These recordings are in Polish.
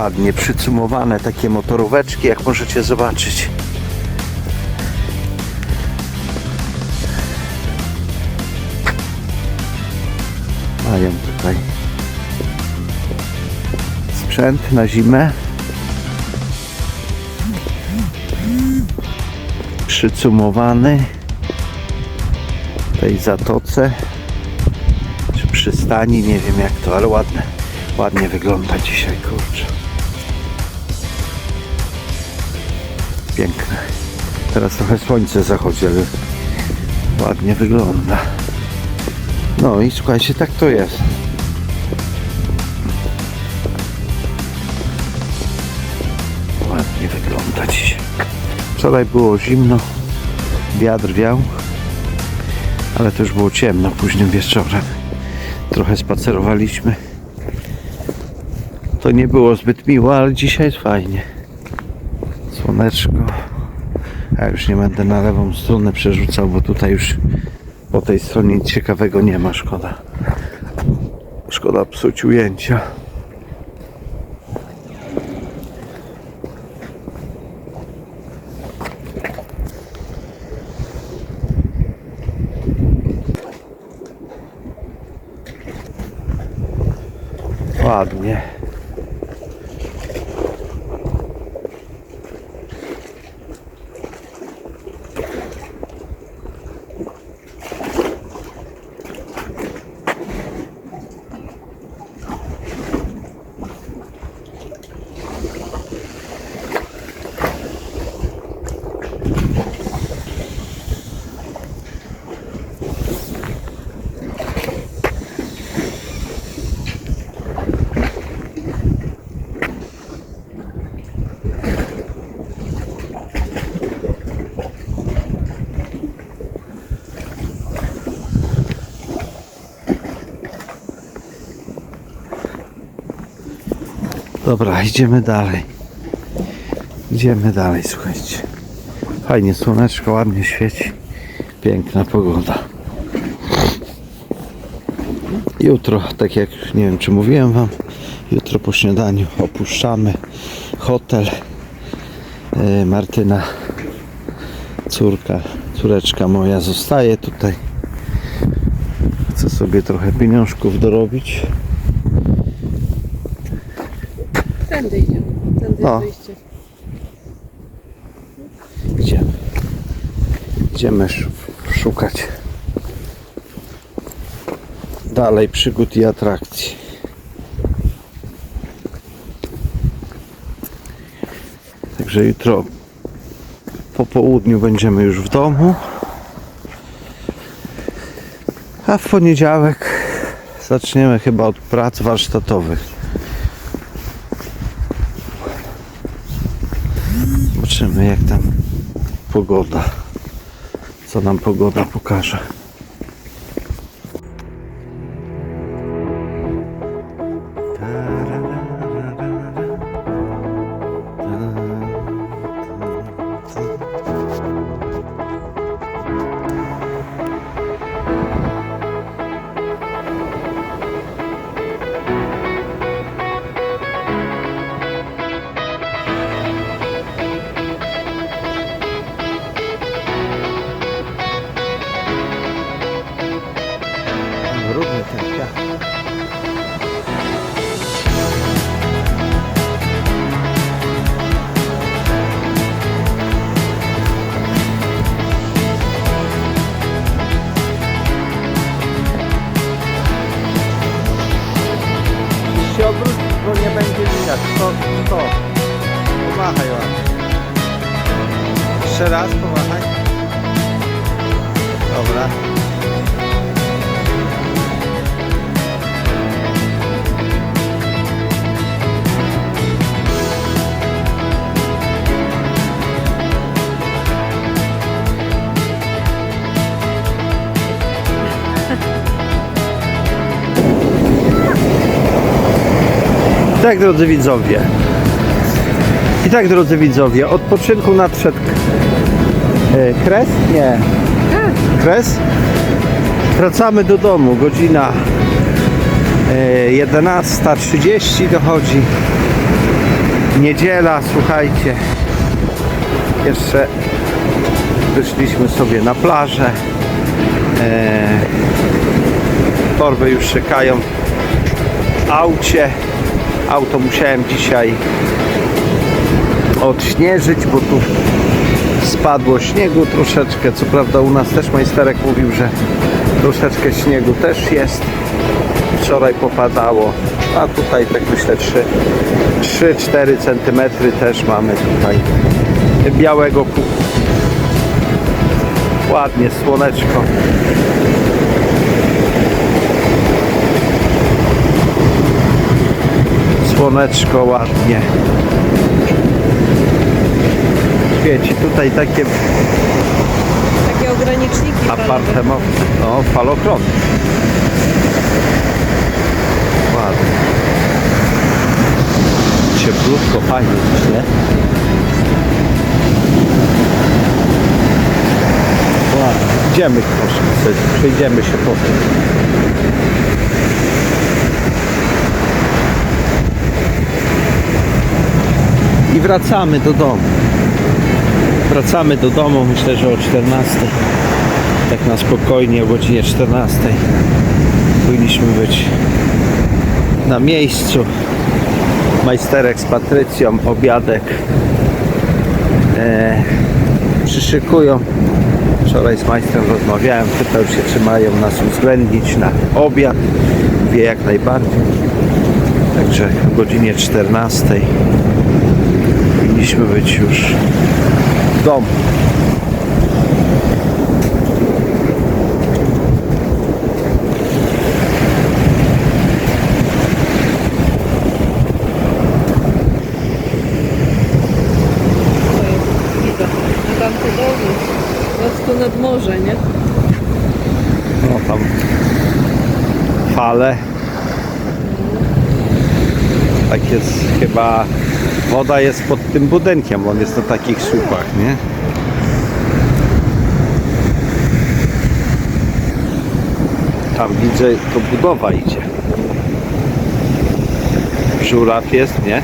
Ładnie przycumowane takie motoróweczki, jak możecie zobaczyć. Mają tutaj sprzęt na zimę. Przycumowany w tej zatoce czy przystani, nie wiem jak to, ale ładne, ładnie wygląda dzisiaj, kurczę. Piękne. Teraz trochę słońce zachodzi, ale ładnie wygląda. No i słuchajcie, tak to jest. Ładnie wygląda dzisiaj. Wczoraj było zimno, wiatr wiał, ale już było ciemno późnym wieczorem. Trochę spacerowaliśmy. To nie było zbyt miło, ale dzisiaj jest fajnie. Słoneczko. Ja już nie będę na lewą stronę przerzucał, bo tutaj już po tej stronie nic ciekawego nie ma, szkoda. Szkoda psuć ujęcia. Ładnie. Dobra, idziemy dalej. Idziemy dalej, słuchajcie. Fajnie, słoneczko ładnie świeci. Piękna pogoda. Jutro, tak jak nie wiem czy mówiłem wam, jutro po śniadaniu opuszczamy hotel. E, Martyna, córka, córeczka moja zostaje tutaj. Chcę sobie trochę pieniążków dorobić. No. wyjście. Idziemy. Idziemy sz- szukać dalej przygód i atrakcji. Także jutro po południu będziemy już w domu. A w poniedziałek zaczniemy chyba od prac warsztatowych. Zobaczymy jak tam pogoda. Co nam pogoda pokaże. Brudny raz pomachaj. Dobra. Tak, drodzy widzowie. I tak, drodzy widzowie, odpoczynku nadszedł kres? Nie. Kres? Wracamy do domu. Godzina e, 11.30 dochodzi. Niedziela, słuchajcie. Jeszcze wyszliśmy sobie na plażę. E, torby już czekają w aucie. Auto musiałem dzisiaj odśnieżyć, bo tu spadło śniegu troszeczkę. Co prawda u nas też majsterek mówił, że troszeczkę śniegu też jest. Wczoraj popadało, a tutaj tak myślę 3-4 cm też mamy tutaj białego. Ładnie, słoneczko. Słoneczko ładnie. Świeci tutaj takie Takie ograniczniki falowe. apartamenty. No, falochrony. Ładnie. Cieplutko, fajnie nie? Ładnie. Idziemy sobie, przejdziemy się po tym. I wracamy do domu. Wracamy do domu, myślę, że o 14. Tak na spokojnie o godzinie 14. Powinniśmy być na miejscu. Majsterek z Patrycją, obiadek e, przyszykują. Wczoraj z majstrem rozmawiałem, pytał się, czy mają nas uwzględnić na obiad. Wie jak najbardziej. Także o godzinie 14 powinniśmy być już domy. Prosto nad morze, nie? No tam fale. Tak jest chyba woda jest pod tym budynkiem, on jest na takich słupach, nie? Tam widzę, to budowa idzie. Żuraw jest, nie?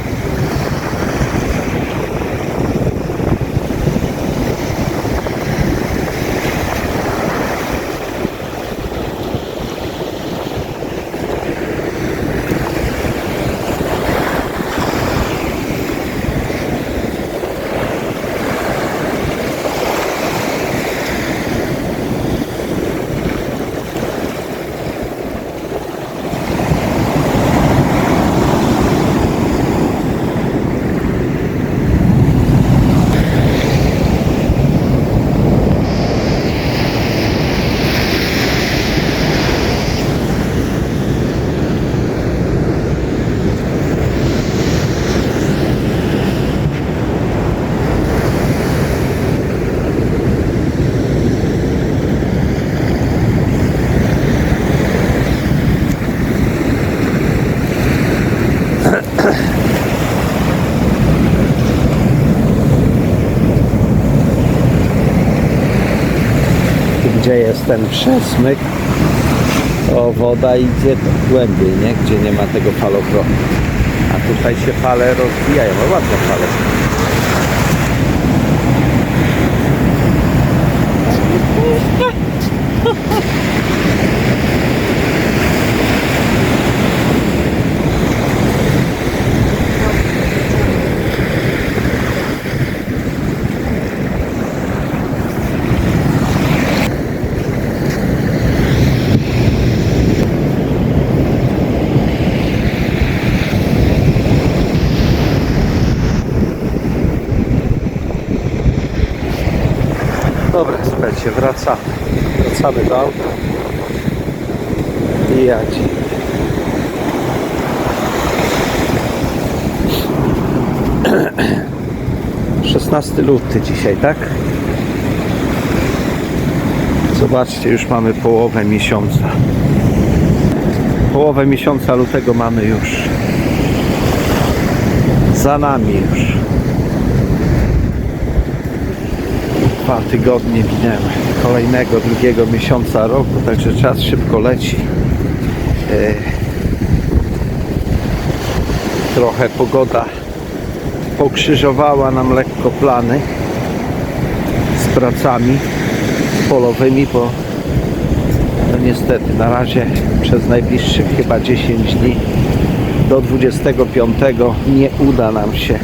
Gdzie jest ten przesmyk, to woda idzie głębiej, nie? Gdzie nie ma tego falochronu. A tutaj się fale rozwijają, no ładne fale. Dobra, słuchajcie, wracamy. Wracamy auta. I. Szesnasty luty dzisiaj, tak? Zobaczcie, już mamy połowę miesiąca. Połowę miesiąca lutego mamy już za nami już. Dwa tygodnie minęły kolejnego, drugiego miesiąca roku, także czas szybko leci. E, trochę pogoda pokrzyżowała nam lekko plany z pracami polowymi, bo no niestety na razie przez najbliższych chyba 10 dni do 25 nie uda nam się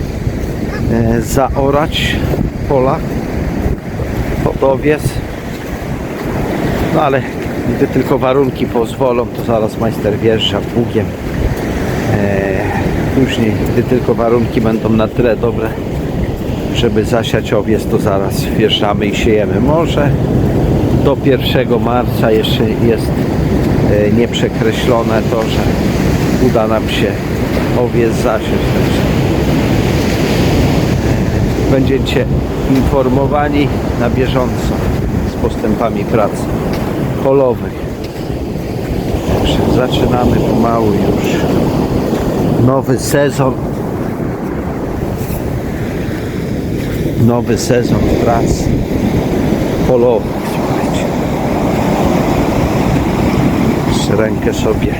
e, zaorać pola pod owiec. No ale gdy tylko warunki pozwolą, to zaraz majster wjeżdża pługiem. E, później, gdy tylko warunki będą na tyle dobre, żeby zasiać owiec, to zaraz wjeżdżamy i siejemy. Może do 1 marca jeszcze jest e, nieprzekreślone to, że uda nam się owiec zasiać. Także e, będziecie informowani na bieżąco z postępami pracy polowych. Także zaczynamy pomału już nowy sezon. Nowy sezon prac polowych. Rękę sobie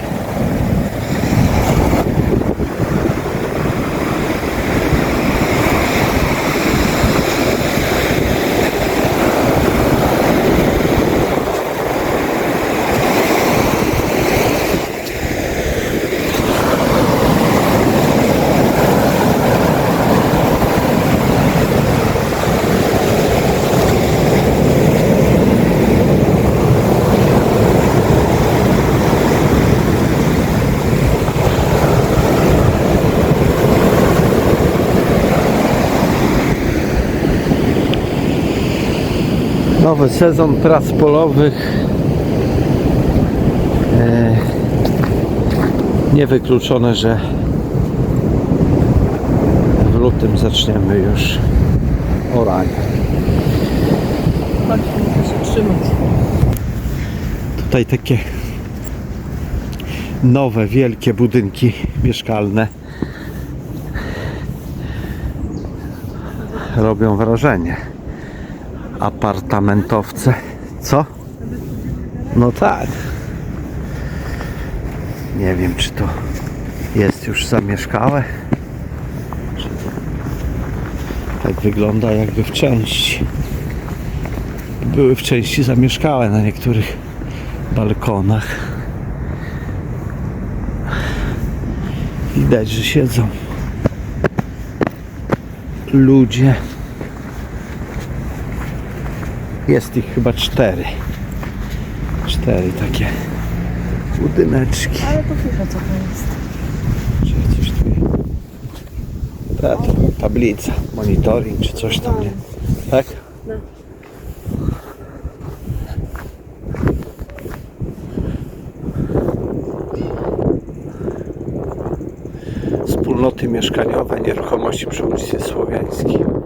Nowy sezon prac polowych. E, niewykluczone, że w lutym zaczniemy już oranie. Się trzymać. Tutaj takie nowe, wielkie budynki mieszkalne robią wrażenie. Apartamentowce. Co? No tak. Nie wiem, czy to jest już zamieszkałe. Tak wygląda jakby w części. Były w części zamieszkałe na niektórych balkonach. Widać, że siedzą ludzie. Jest ich chyba cztery. Cztery takie budyneczki. Ale to chyba co to jest. Czy coś tu Ta, to tablica, monitoring czy coś tam, nie? Tak? No. Wspólnoty mieszkaniowe, nieruchomości przy ulicy Słowiańskiej.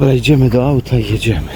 Dobra, idziemy do auta i jedziemy.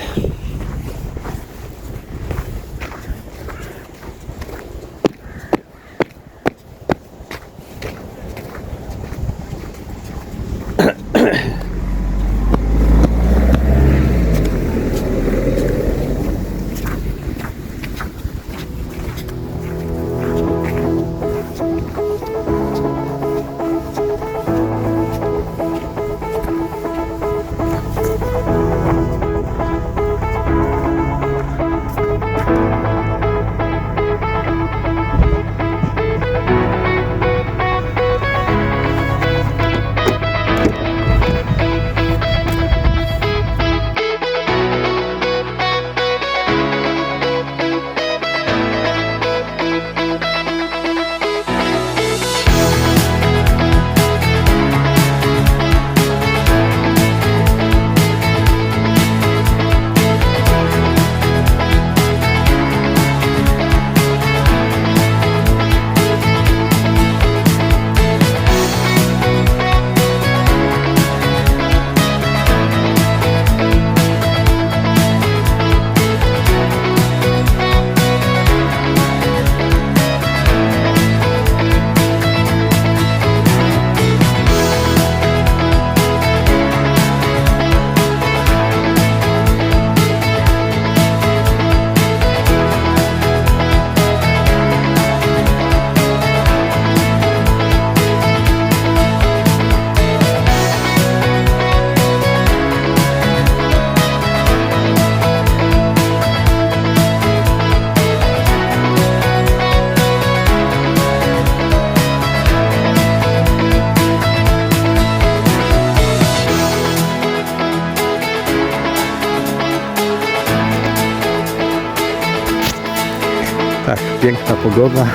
Pogoda.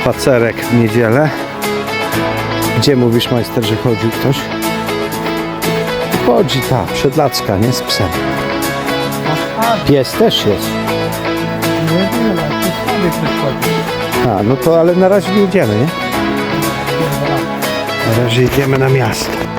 Spacerek w niedzielę. Gdzie mówisz majster, że chodził ktoś? Chodzi ta, przedlacka, nie z psem. Pies też jest. A, no to ale na razie nie jedziemy, nie? Na razie jedziemy na miasto.